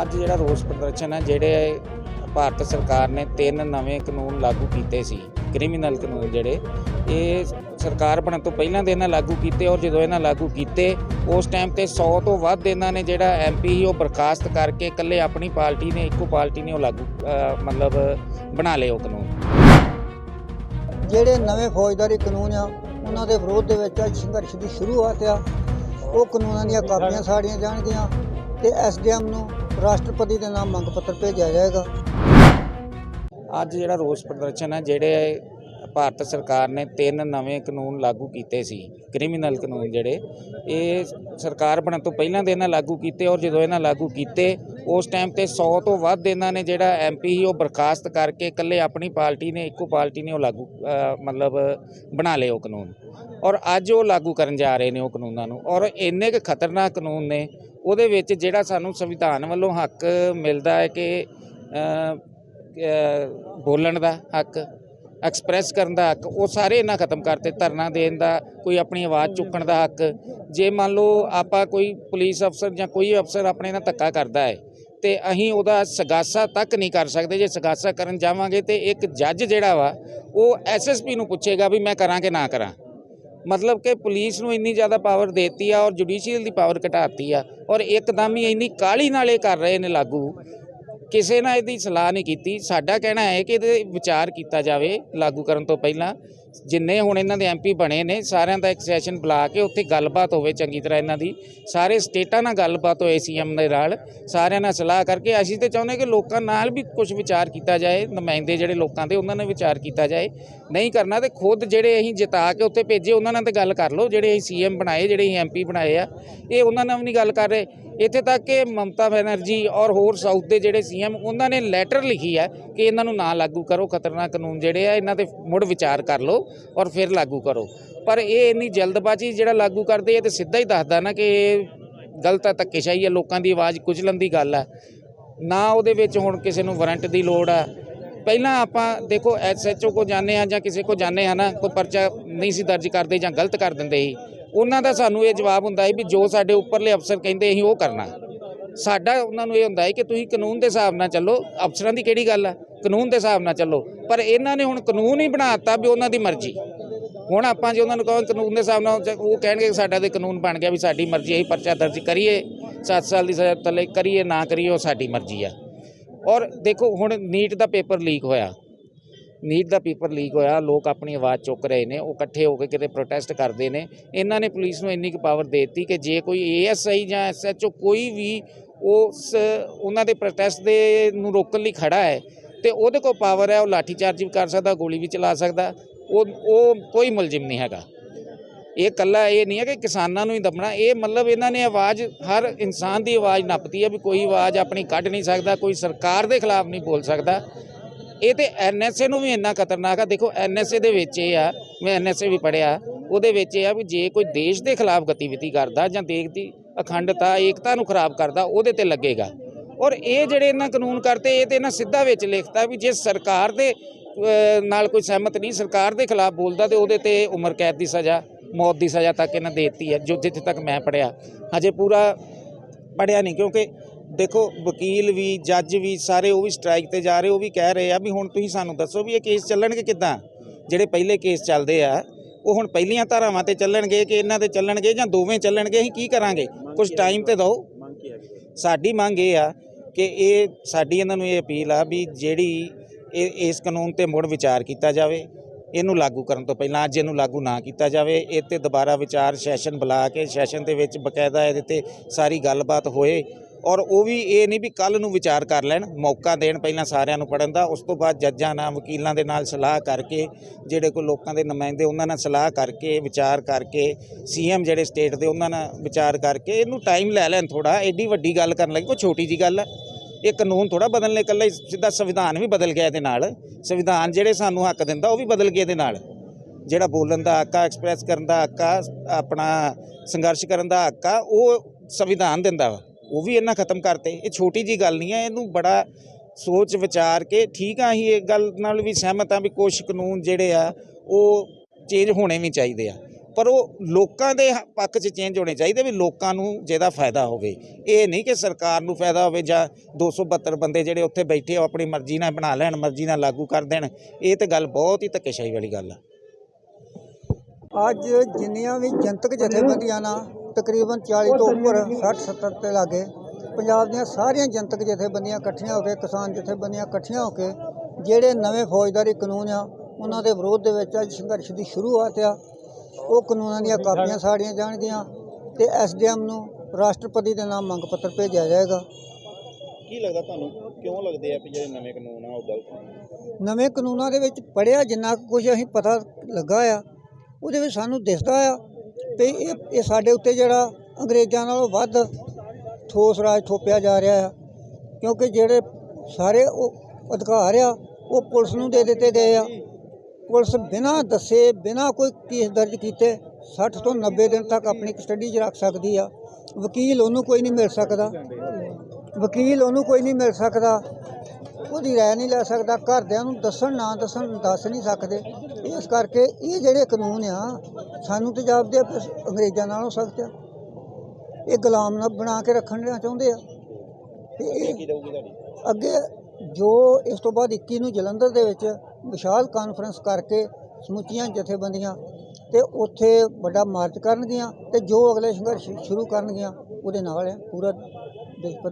ਅੱਜ ਜਿਹੜਾ ਰੋਸ ਪ੍ਰਦਰਸ਼ਨ ਹੈ, ਜਿਹੜੇ ਭਾਰਤ ਸਰਕਾਰ ਨੇ ਤਿੰਨ ਨਵੇਂ ਕਾਨੂੰਨ ਲਾਗੂ ਕੀਤੇ ਸੀ, ਕ੍ਰਿਮੀਨਲ ਕਾਨੂੰਨ ਜਿਹੜੇ, ਇਹ ਸਰਕਾਰ ਬਣਨ ਤੋਂ ਪਹਿਲਾਂ ਦੇ ਇਹਨਾਂ ਲਾਗੂ ਕੀਤੇ ਔਰ ਜਦੋਂ ਇਹਨਾਂ ਲਾਗੂ ਕੀਤੇ, ਉਸ ਟਾਈਮ ਤੇ 100 ਤੋਂ ਵੱਧ ਇਹਨਾਂ ਨੇ ਜਿਹੜਾ ਐਮਪੀ ਸੀ, ਉਹ ਬਰਖਾਸਤ ਕਰਕੇ ਇਕੱਲੇ ਆਪਣੀ ਪਾਰਟੀ ਨੇ, ਇੱਕੋ ਪਾਰਟੀ ਨੇ ਉਹ ਲਾਗੂ ਮਤਲਬ ਬਣਾ ਲਏ ਉਹ ਕਾਨੂੰਨ। ਜਿਹੜੇ ਨਵੇਂ ਫੌਜਦਾਰੀ ਕਾਨੂੰਨ ਆ, ਉਹਨਾਂ ਦੇ ਵਿਰੋਧ ਦੇ ਵਿੱਚ ਅੱਜ ਸੰਘਰਸ਼ ਦੀ ਸ਼ੁਰੂਆਤ ਆ। ਉਹ ਕਾਨੂੰਨਾਂ ਦੀਆਂ ਕਾਪੀਆਂ ਸਾੜੀਆਂ ਜਾਣਗੀਆਂ। ਤੇ ਐਸਡੀਐਮ ਨੂੰ ਰਾਸ਼ਟਰਪਤੀ ਦੇ ਨਾਮ ਮੰਗ ਪੱਤਰ ਭੇਜਿਆ ਜਾਏਗਾ। ਅੱਜ ਜਿਹੜਾ ਰੋਸ ਪ੍ਰਦਰਸ਼ਨ ਹੈ, ਜਿਹੜੇ ਭਾਰਤ ਸਰਕਾਰ ਨੇ ਤਿੰਨ ਨਵੇਂ ਕਾਨੂੰਨ ਲਾਗੂ ਕੀਤੇ ਸੀ, ਕ੍ਰਿਮੀਨਲ ਕਾਨੂੰਨ ਜਿਹੜੇ, ਇਹ ਸਰਕਾਰ ਬਣਨ ਤੋਂ ਪਹਿਲਾਂ ਦੇ ਇਹਨਾਂ ਲਾਗੂ ਕੀਤੇ ਔਰ ਜਦੋਂ ਇਹਨਾਂ ਲਾਗੂ ਕੀਤੇ, ਉਸ ਟਾਈਮ ਤੇ 100 ਤੋਂ ਵੱਧ ਇਹਨਾਂ ਨੇ ਜਿਹੜਾ ਐਮਪੀ ਸੀ, ਉਹ ਬਰਖਾਸਤ ਕਰਕੇ ਇਕੱਲੇ ਆਪਣੀ ਪਾਰਟੀ ਨੇ, ਇੱਕੋ ਪਾਰਟੀ ਨੇ ਉਹ ਲਾਗੂ ਮਤਲਬ ਬਣਾ ਲਏ ਉਹ ਕਾਨੂੰਨ। ਔਰ ਅੱਜ ਉਹ ਲਾਗੂ ਕਰਨ ਜਾ ਰਹੇ ਨੇ ਉਹ ਕਾਨੂੰਨਾਂ ਨੂੰ। ਔਰ ਇੰਨੇ ਕੁ ਖਤਰਨਾਕ ਕਾਨੂੰਨ ਨੇ ਉਹਦੇ ਵਿੱਚ ਜਿਹੜਾ ਸਾਨੂੰ ਸੰਵਿਧਾਨ ਵੱਲੋਂ ਹੱਕ ਮਿਲਦਾ ਹੈ ਕਿ ਬੋਲਣ ਦਾ ਹੱਕ ਐਕਸਪ੍ਰੈਸ ਕਰਨ ਦਾ ਹੱਕ ਉਹ ਸਾਰੇ ਇਹਨਾਂ ਖਤਮ ਕਰਤੇ ਧਰਨਾ ਦੇਣ ਦਾ ਕੋਈ ਆਪਣੀ ਆਵਾਜ਼ ਚੁੱਕਣ ਦਾ ਹੱਕ। ਜੇ ਮੰਨ ਲਓ ਆਪਾਂ ਕੋਈ ਪੁਲਿਸ ਅਫਸਰ ਜਾਂ ਕੋਈ ਅਫਸਰ ਆਪਣੇ ਨਾਲ ਧੱਕਾ ਕਰਦਾ ਹੈ ਤੇ ਅਸੀਂ ਉਹਦਾ ਸਗਾਸਾ ਤੱਕ ਨਹੀਂ ਕਰ ਸਕਦੇ। ਜੇ ਸਗਾਸਾ ਕਰਨ ਜਾਵਾਂਗੇ ਤੇ ਇੱਕ ਜੱਜ ਜਿਹੜਾ ਵਾ ਉਹ ਐਸਐਸਪੀ ਨੂੰ ਪੁੱਛੇਗਾ ਵੀ ਮੈਂ ਕਰਾਂ ਕਿ ਨਾ ਕਰਾਂ। ਮਤਲਬ ਕਿ ਪੁਲਿਸ ਨੂੰ ਇੰਨੀ ਜ਼ਿਆਦਾ ਪਾਵਰ ਦੇਤੀ ਆ ਔਰ ਜੁਡੀਸ਼ੀਅਲ ਦੀ ਪਾਵਰ ਘਟਾਤੀ ਆ ਔਰ ਇੱਕਦਮ ਹੀ ਇੰਨੀ ਕਾਲੀ ਨਾਲ ਇਹ ਕਰ ਰਹੇ ਨੇ ਲਾਗੂ। ਕਿਸੇ ਨਾਲ ਇਹਦੀ ਸਲਾਹ ਨਹੀਂ ਕੀਤੀ। ਸਾਡਾ ਕਹਿਣਾ ਹੈ ਕਿ ਇਹਦੇ ਵਿਚਾਰ ਕੀਤਾ ਜਾਵੇ ਲਾਗੂ ਕਰਨ ਤੋਂ ਪਹਿਲਾਂ। ਜਿੰਨੇ ਹੁਣ ਇਹਨਾਂ ਦੇ ਐਮਪੀ ਬਣੇ ਨੇ, ਸਾਰਿਆਂ ਦਾ ਇੱਕ ਸੈਸ਼ਨ ਬੁਲਾ ਕੇ ਉੱਥੇ ਗੱਲਬਾਤ ਹੋਵੇ ਚੰਗੀ ਤਰ੍ਹਾਂ ਇਹਨਾਂ ਦੀ। ਸਾਰੇ ਸਟੇਟਾਂ ਨਾਲ ਗੱਲਬਾਤ ਹੋਏ ਸੀਐਮ ਦੇ ਨਾਲ। ਸਾਰਿਆਂ ਨਾਲ ਸਲਾਹ ਕਰਕੇ ਅਸੀਂ ਤੇ ਚਾਹੁੰਦੇ ਕਿ ਲੋਕਾਂ ਨਾਲ ਵੀ ਕੁਝ ਵਿਚਾਰ ਕੀਤਾ ਜਾਏ, ਨੁਮਾਇੰਦੇ ਜਿਹੜੇ ਲੋਕਾਂ ਦੇ, ਉਹਨਾਂ ਨਾਲ ਵਿਚਾਰ ਕੀਤਾ ਜਾਏ। ਨਹੀਂ ਕਰਨਾ ਤੇ ਖੁਦ ਜਿਹੜੇ ਅਸੀਂ ਜਿਤਾ ਕੇ ਉੱਥੇ ਭੇਜੇ, ਉਹਨਾਂ ਨਾਲ ਤੇ ਗੱਲ ਕਰ ਲਓ। ਜਿਹੜੇ ਅਸੀਂ ਸੀਐਮ ਬਣਾਏ, ਜਿਹੜੇ ਅਸੀਂ ਐਮਪੀ ਬਣਾਏ ਆ, ਇਹ ਉਹਨਾਂ ਨਾਲ ਵੀ ਨਹੀਂ ਗੱਲ ਕਰ ਰਹੇ। ਇੱਥੇ ਤੱਕ ਕਿ ਮਮਤਾ ਬੈਨਰਜੀ ਔਰ ਹੋਰ ਸਾਊਥ ਦੇ ਜਿਹੜੇ ਸੀਐਮ, ਉਹਨਾਂ ਨੇ ਲੈਟਰ ਲਿਖੀ ਹੈ ਕਿ ਇਹਨਾਂ ਨੂੰ ਨਾ ਲਾਗੂ ਕਰੋ, ਖਤਰਨਾਕ ਕਾਨੂੰਨ ਜਿਹੜੇ ਆ, ਇਹਨਾਂ ਤੇ ਮੁੜ ਵਿਚਾਰ ਕਰ ਲਓ ਔਰ ਫਿਰ ਲਾਗੂ ਕਰੋ। ਪਰ ਇਹ ਇੰਨੀ ਜਲਦਬਾਜ਼ੀ ਜਿਹੜਾ ਲਾਗੂ ਕਰਦੇ ਇਹ ਤੇ ਸਿੱਧਾ ਹੀ ਦੱਸਦਾ ਨਾ ਕਿ ਇਹ ਗਲਤ ਹੈ ਧੱਕੇਸ਼ਾਹੀ ਹੈ ਲੋਕਾਂ ਦੀ ਆਵਾਜ਼ ਕੁਚਲਣ ਦੀ ਗੱਲ ਹੈ ਨਾ ਉਹਦੇ ਵਿੱਚ ਹੁਣ ਕਿਸੇ ਨੂੰ ਵਾਰੰਟ ਦੀ ਲੋੜ ਆ। ਪਹਿਲਾਂ ਆਪਾਂ ਦੇਖੋ ਐਸਐਚਓ ਕੋ ਜਾਂਦੇ ਆ ਜਾਂ ਕਿਸੇ ਕੋ ਜਾਂਦੇ ਆ ਨਾ, ਕੋਈ ਪਰਚਾ ਨਹੀਂ ਸੀ ਦਰਜ ਕਰਦੇ ਜਾਂ ਗਲਤ ਕਰ ਦਿੰਦੇ ਸੀ। ਉਹਨਾਂ ਦਾ ਸਾਨੂੰ ਇਹ ਜਵਾਬ ਹੁੰਦਾ ਹੈ ਵੀ ਜੋ ਸਾਡੇ ਉੱਪਰਲੇ ਅਫਸਰ ਕਹਿੰਦੇ ਅਸੀਂ ਉਹ ਕਰਨਾ। ਸਾਡਾ ਉਹਨਾਂ ਨੂੰ ਇਹ ਹੁੰਦਾ ਹੈ ਕਿ ਤੁਸੀਂ ਕਾਨੂੰਨ ਦੇ ਹਿਸਾਬ ਨਾਲ ਚੱਲੋ। ਅਫਸਰਾਂ ਦੀ ਕਿਹੜੀ ਗੱਲ ਆ? ਕਾਨੂੰਨ ਦੇ ਹਿਸਾਬ ਨਾਲ ਚੱਲੋ। ਪਰ ਇਹਨਾਂ ਨੇ ਹੁਣ ਕਾਨੂੰਨ ਹੀ ਬਣਾਤਾ ਵੀ ਉਹਨਾਂ ਦੀ ਮਰਜ਼ੀ। ਹੁਣ ਆਪਾਂ ਜੇ ਉਹਨਾਂ ਨੂੰ ਕਹੋ ਕਾਨੂੰਨ ਦੇ ਹਿਸਾਬ ਨਾਲ ਉਹ ਕਹਿਣਗੇ ਕਿ ਸਾਡਾ ਤੇ ਕਾਨੂੰਨ ਬਣ ਗਿਆ ਵੀ ਸਾਡੀ ਮਰਜ਼ੀ ਅਸੀਂ ਪਰਚਾ ਦਰਜ ਕਰੀਏ। 7 ਸਾਲ ਦੀ ਸਜ਼ਾ ਥੱਲੇ ਕਰੀਏ, ਨਾ ਕਰੀਏ, ਉਹ ਸਾਡੀ ਮਰਜ਼ੀ ਆ। ਔਰ ਦੇਖੋ, ਹੁਣ ਨੀਟ ਦਾ ਪੇਪਰ ਲੀਕ ਹੋਇਆ। ਨੀਟ ਦਾ ਪੇਪਰ ਲੀਕ ਹੋਇਆ, ਲੋਕ ਆਪਣੀ ਆਵਾਜ਼ ਚੁੱਕ ਰਹੇ ਨੇ, ਉਹ ਇਕੱਠੇ ਹੋ ਕੇ ਕਿਤੇ ਪ੍ਰੋਟੈਸਟ ਕਰਦੇ ਨੇ। ਇਹਨਾਂ ਨੇ ਪੁਲਿਸ ਨੂੰ ਇੰਨੀ ਕੁ ਪਾਵਰ ਦੇ ਦਿੱਤੀ ਕਿ ਜੇ ਕੋਈ ਏਐਸਆਈ ਜਾਂ ਐਸਐਚਓ ਕੋਈ ਵੀ ਉਸ, ਉਹਨਾਂ ਦੇ ਪ੍ਰੋਟੈਸਟ ਦੇ ਨੂੰ ਰੋਕਣ ਲਈ ਖੜਾ ਹੈ, ਤੇ ਉਹਦੇ ਕੋਲ ਪਾਵਰ ਹੈ, ਉਹ ਲਾਠੀ ਚਾਰਜ ਵੀ ਕਰ ਸਕਦਾ, ਗੋਲੀ ਵੀ ਚਲਾ ਸਕਦਾ, ਉਹ ਉਹ ਕੋਈ ਮੁਲਜ਼ਮ ਨਹੀਂ ਹੈਗਾ। ਇਹ ਕੱਲਾ ਇਹ ਨਹੀਂ ਹੈ ਕਿ ਕਿਸਾਨਾਂ ਨੂੰ ਹੀ ਦਬਣਾ, ਇਹ ਮਤਲਬ ਇਹਨਾਂ ਨੇ ਆਵਾਜ਼, ਹਰ ਇਨਸਾਨ ਦੀ ਆਵਾਜ਼ ਨੱਪਤੀ ਹੈ ਵੀ ਕੋਈ ਆਵਾਜ਼ ਆਪਣੀ ਕੱਢ ਨਹੀਂ ਸਕਦਾ, ਕੋਈ ਸਰਕਾਰ ਦੇ ਖਿਲਾਫ ਨਹੀਂ ਬੋਲ ਸਕਦਾ। ਇਹ ਤੇ ਐਨਐਸਏ ਨੂੰ ਵੀ ਇੰਨਾ ਖਤਰਨਾਕ ਆ। ਦੇਖੋ ਐਨਐਸਏ ਦੇ ਵਿੱਚ ਇਹ ਆ, ਮੈਂ ਐਨਐਸਏ ਵੀ ਪੜਿਆ ਉਹਦੇ ਵਿੱਚ ਇਹ ਆ ਵੀ ਜੇ ਕੋਈ ਦੇਸ਼ ਦੇ ਖਿਲਾਫ ਗਤੀਵਿਧੀ ਕਰਦਾ ਜਾਂ ਦੇਸ਼ ਦੀ ਅਖੰਡਤਾ, ਏਕਤਾ ਨੂੰ ਖਰਾਬ ਕਰਦਾ, ਉਹਦੇ ਤੇ ਲੱਗੇਗਾ। ਔਰ ਇਹ ਜਿਹੜੇ ਇਹਨਾਂ ਕਾਨੂੰਨ ਕਰਤੇ, ਇਹ ਤੇ ਇਹਨਾਂ ਸਿੱਧਾ ਵਿੱਚ ਲਿਖਤਾ ਵੀ ਜੇ ਸਰਕਾਰ ਦੇ ਨਾਲ ਕੋਈ ਸਹਿਮਤ ਨਹੀਂ, ਸਰਕਾਰ ਦੇ ਖਿਲਾਫ ਬੋਲਦਾ ਤੇ ਉਹਦੇ ਤੇ ਉਮਰ ਕੈਦ ਦੀ ਸਜ਼ਾ, ਮੌਤ ਦੀ ਸਜ਼ਾ ਤੱਕ ਇਹਨਾਂ ਦੇ ਦਿੱਤੀ ਹੈ, ਜੋ ਜਿੱਥੇ ਤੱਕ ਮੈਂ ਪੜਿਆ ਹਜੇ ਪੂਰਾ ਪੜਿਆ ਨਹੀਂ, ਕਿਉਂਕਿ ਦੇਖੋ, ਵਕੀਲ ਵੀ, ਜੱਜ ਵੀ, ਸਾਰੇ ਉਹ ਵੀ ਸਟ੍ਰਾਈਕ ਤੇ ਜਾ ਰਹੇ, ਉਹ ਵੀ ਕਹਿ ਰਹੇ ਆ ਵੀ ਹੁਣ ਤੁਸੀਂ ਸਾਨੂੰ ਦੱਸੋ ਵੀ ਇਹ ਕੇਸ ਚੱਲਣਗੇ ਕਿੱਦਾਂ? ਜਿਹੜੇ ਪਹਿਲੇ ਕੇਸ ਚੱਲਦੇ ਆ, ਉਹ ਹੁਣ ਪਹਿਲੀਆਂ ਧਾਰਾਵਾਂ ਤੇ ਚੱਲਣਗੇ ਕਿ ਇਹਨਾਂ ਤੇ ਚੱਲਣਗੇ ਜਾਂ ਦੋਵੇਂ ਚੱਲਣਗੇ? ਅਸੀਂ ਕੀ ਕਰਾਂਗੇ? ਕੁਝ ਟਾਈਮ ਤੇ ਦਿਓ। ਸਾਡੀ ਮੰਗ ਇਹ ਆ ਕਿ ਇਹ, ਸਾਡੀ ਇਹਨਾਂ ਨੂੰ ਇਹ ਅਪੀਲ ਆ ਵੀ ਜਿਹੜੀ ਇਹ, ਇਸ ਕਾਨੂੰਨ ਤੇ ਮੁੜ ਵਿਚਾਰ ਕੀਤਾ ਜਾਵੇ, ਇਹਨੂੰ ਲਾਗੂ ਕਰਨ ਤੋਂ ਪਹਿਲਾਂ, ਅੱਜ ਇਹਨੂੰ ਲਾਗੂ ਨਾ ਕੀਤਾ ਜਾਵੇ, ਇਹ ਤੇ ਦੁਬਾਰਾ ਵਿਚਾਰ ਸੈਸ਼ਨ ਬੁਲਾ ਕੇ ਸੈਸ਼ਨ ਦੇ ਵਿੱਚ ਬਕਾਇਦਾ ਇਹਦੇ ਤੇ ਸਾਰੀ ਗੱਲਬਾਤ ਹੋਏ ਔਰ ਉਹ ਵੀ ਇਹ ਨਹੀਂ ਵੀ ਕੱਲ ਨੂੰ ਵਿਚਾਰ ਕਰ ਲੈਣ, ਮੌਕਾ ਦੇਣ ਪਹਿਲਾਂ ਸਾਰਿਆਂ ਨੂੰ ਪੜਨ ਦਾ, ਉਸ ਤੋਂ ਬਾਅਦ ਜੱਜਾਂ ਨਾਲ, ਵਕੀਲਾਂ ਦੇ ਨਾਲ ਸਲਾਹ ਕਰਕੇ, ਜਿਹੜੇ ਕੋਈ ਲੋਕਾਂ ਦੇ ਨੁਮਾਇੰਦੇ ਉਹਨਾਂ ਨਾਲ ਸਲਾਹ ਕਰਕੇ, ਵਿਚਾਰ ਕਰਕੇ, ਸੀਐਮ ਜਿਹੜੇ ਸਟੇਟ ਦੇ ਉਹਨਾਂ ਨਾਲ ਵਿਚਾਰ ਕਰਕੇ, ਇਹਨੂੰ ਟਾਈਮ ਲੈ ਲੈਣ ਥੋੜਾ ਐਡੀ ਵੱਡੀ ਗੱਲ ਕਰਨ ਲੱਗੀ, ਕੋਈ ਛੋਟੀ ਜੀ ਗੱਲ ਹੈ ਇਹ ਕਾਨੂੰਨ ਥੋੜਾ ਬਦਲਨੇ ਇਕੱਲਾ ਸਿੱਧਾ ਸੰਵਿਧਾਨ ਵੀ ਬਦਲ ਗਿਆ ਇਹਦੇ ਨਾਲ। ਸੰਵਿਧਾਨ ਜਿਹੜੇ ਸਾਨੂੰ ਹੱਕ ਦਿੰਦਾ, ਉਹ ਵੀ ਬਦਲ ਗਿਆ ਇਹਦੇ ਨਾਲ। ਜਿਹੜਾ ਬੋਲਣ ਦਾ ਹੱਕ ਆ ਐਕਸਪ੍ਰੈਸ ਕਰਨ ਦਾ ਹੱਕ ਆ, ਆਪਣਾ ਸੰਘਰਸ਼ ਕਰਨ ਦਾ ਹੱਕ ਆ, ਉਹ ਸੰਵਿਧਾਨ ਦਿੰਦਾ ਵਾ। ਉਹ ਵੀ ਇਹਨਾਂ ਖਤਮ ਕਰਤੇ। ਇਹ ਛੋਟੀ ਜੀ ਗੱਲ ਨਹੀਂ ਹੈ ਇਹਨੂੰ ਬੜਾ ਸੋਚ ਵਿਚਾਰ ਕੇ ਠੀਕ ਆ ਅਸੀਂ ਇਹ ਗੱਲ ਨਾਲ ਵੀ ਸਹਿਮਤ ਆ ਵੀ ਕੁਝ ਕਾਨੂੰਨ ਜਿਹੜੇ ਆ, ਉਹ ਚੇਂਜ ਹੋਣੇ ਵੀ ਚਾਹੀਦੇ ਆ। ਪਰ ਉਹ ਲੋਕਾਂ ਦੇ ਪੱਖ 'ਚ ਚੇਂਜ ਹੋਣੇ ਚਾਹੀਦੇ ਵੀ ਲੋਕਾਂ ਨੂੰ ਜਿਹਦਾ ਫਾਇਦਾ ਹੋਵੇ। ਇਹ ਨਹੀਂ ਕਿ ਸਰਕਾਰ ਨੂੰ ਫਾਇਦਾ ਹੋਵੇ ਜਾਂ 272 ਬੰਦੇ ਜਿਹੜੇ ਉੱਥੇ ਬੈਠੇ ਉਹ ਆਪਣੀ ਮਰਜ਼ੀ ਨਾਲ ਬਣਾ ਲੈਣ, ਮਰਜ਼ੀ ਨਾਲ ਲਾਗੂ ਕਰ ਦੇਣ। ਇਹ ਤਾਂ ਗੱਲ ਬਹੁਤ ਹੀ ਧੱਕੇਸ਼ਾਹੀ ਵਾਲੀ ਗੱਲ ਆ। ਅੱਜ ਜਿੰਨੀਆਂ ਵੀ ਜਨਤਕ ਜਥੇਬੰਦੀਆਂ ਨਾ ਤਕਰੀਬਨ 40 ਤੋਂ ਉੱਪਰ 60 70 ਤੇ ਲਾਗੇ ਪੰਜਾਬ ਦੀਆਂ ਸਾਰੀਆਂ ਜਨਤਕ ਜਥੇਬੰਦੀਆਂ ਇਕੱਠੀਆਂ ਹੋ ਕੇ ਕਿਸਾਨ ਜਥੇਬੰਦੀਆਂ ਇਕੱਠੀਆਂ ਹੋ ਕੇ ਜਿਹੜੇ ਨਵੇਂ ਫੌਜਦਾਰੀ ਕਾਨੂੰਨ ਆ ਉਹਨਾਂ ਦੇ ਵਿਰੋਧ ਦੇ ਵਿੱਚ ਅੱਜ ਸੰਘਰਸ਼ ਦੀ ਸ਼ੁਰੂਆਤ ਆ। ਉਹ ਕਾਨੂੰਨਾਂ ਦੀਆਂ ਕਾਪੀਆਂ ਸਾੜੀਆਂ ਜਾਣਗੀਆਂ ਤੇ ਐਸਡੀਐਮ ਨੂੰ ਰਾਸ਼ਟਰਪਤੀ ਦੇ ਨਾਮ ਮੰਗ ਪੱਤਰ ਭੇਜਿਆ ਜਾਏਗਾ। ਕੀ ਲੱਗਦਾ ਤੁਹਾਨੂੰ? ਕਿਉਂ ਲੱਗਦੇ ਆ ਵੀ ਜਿਹੜੇ ਨਵੇਂ ਕਾਨੂੰਨ ਆ ਉਹ ਗਲਤ ਨਵੇਂ ਕਾਨੂੰਨਾਂ ਦੇ ਵਿੱਚ ਪੜਿਆ ਜਿੰਨਾ ਕੁਝ ਅਸੀਂ ਪਤਾ ਲੱਗਾ ਆ ਉਹਦੇ ਵਿੱਚ ਸਾਨੂੰ ਦਿਸਦਾ ਆ ਵੀ ਇਹ ਇਹ ਸਾਡੇ ਉੱਤੇ ਜਿਹੜਾ ਅੰਗਰੇਜ਼ਾਂ ਨਾਲੋਂ ਵੱਧ ਠੋਸ ਰਾਜ ਥੋਪਿਆ ਜਾ ਰਿਹਾ ਆ, ਕਿਉਂਕਿ ਜਿਹੜੇ ਸਾਰੇ ਉਹ ਅਧਿਕਾਰ ਆ, ਉਹ ਪੁਲਿਸ ਨੂੰ ਦੇ ਦਿੱਤੇ ਗਏ ਆ। ਪੁਲਿਸ ਬਿਨਾਂ ਦੱਸੇ, ਬਿਨਾਂ ਕੋਈ ਕੇਸ ਦਰਜ ਕੀਤੇ 60 ਤੋਂ 90 ਦਿਨ ਤੱਕ ਆਪਣੀ ਕਸਟਡੀ 'ਚ ਰੱਖ ਸਕਦੀ ਆ। ਵਕੀਲ ਉਹਨੂੰ ਕੋਈ ਨਹੀਂ ਮਿਲ ਸਕਦਾ। ਵਕੀਲ ਉਹਨੂੰ ਕੋਈ ਨਹੀਂ ਮਿਲ ਸਕਦਾ। ਉਹਦੀ ਰਾਏ ਨਹੀਂ ਲੈ ਸਕਦਾ। ਘਰਦਿਆਂ ਨੂੰ ਦੱਸਣ, ਨਾ ਦੱਸਣ, ਦੱਸ ਨਹੀਂ ਸਕਦੇ। ਇਸ ਕਰਕੇ ਇਹ ਜਿਹੜੇ ਕਾਨੂੰਨ ਆ ਸਾਨੂੰ ਤੇ ਜਾਪਦੇ ਆ ਵੀ ਅੰਗਰੇਜ਼ਾਂ ਨਾਲੋਂ ਸਖਤ ਆ। ਇਹ ਗੁਲਾਮ ਨਾ ਬਣਾ ਕੇ ਰੱਖਣਾ ਚਾਹੁੰਦੇ ਆ। ਤੇ ਇਹ ਅੱਗੇ ਜੋ ਇਸ ਤੋਂ ਬਾਅਦ 21 ਨੂੰ ਜਲੰਧਰ ਦੇ ਵਿੱਚ ਵਿਸ਼ਾਲ ਕਾਨਫਰੰਸ ਕਰਕੇ ਸਮੁੱਚੀਆਂ ਜਥੇਬੰਦੀਆਂ ਤੇ ਉੱਥੇ ਵੱਡਾ ਮਾਰਚ ਕਰਨਗੀਆਂ ਤੇ ਜੋ ਅਗਲੇ ਸੰਘਰਸ਼ ਸ਼ੁਰੂ ਕਰਨਗੀਆਂ ਉਹਦੇ ਨਾਲ ਹੈ ਪੂਰਾ ਦੇਸ਼ ਪੱਧਰ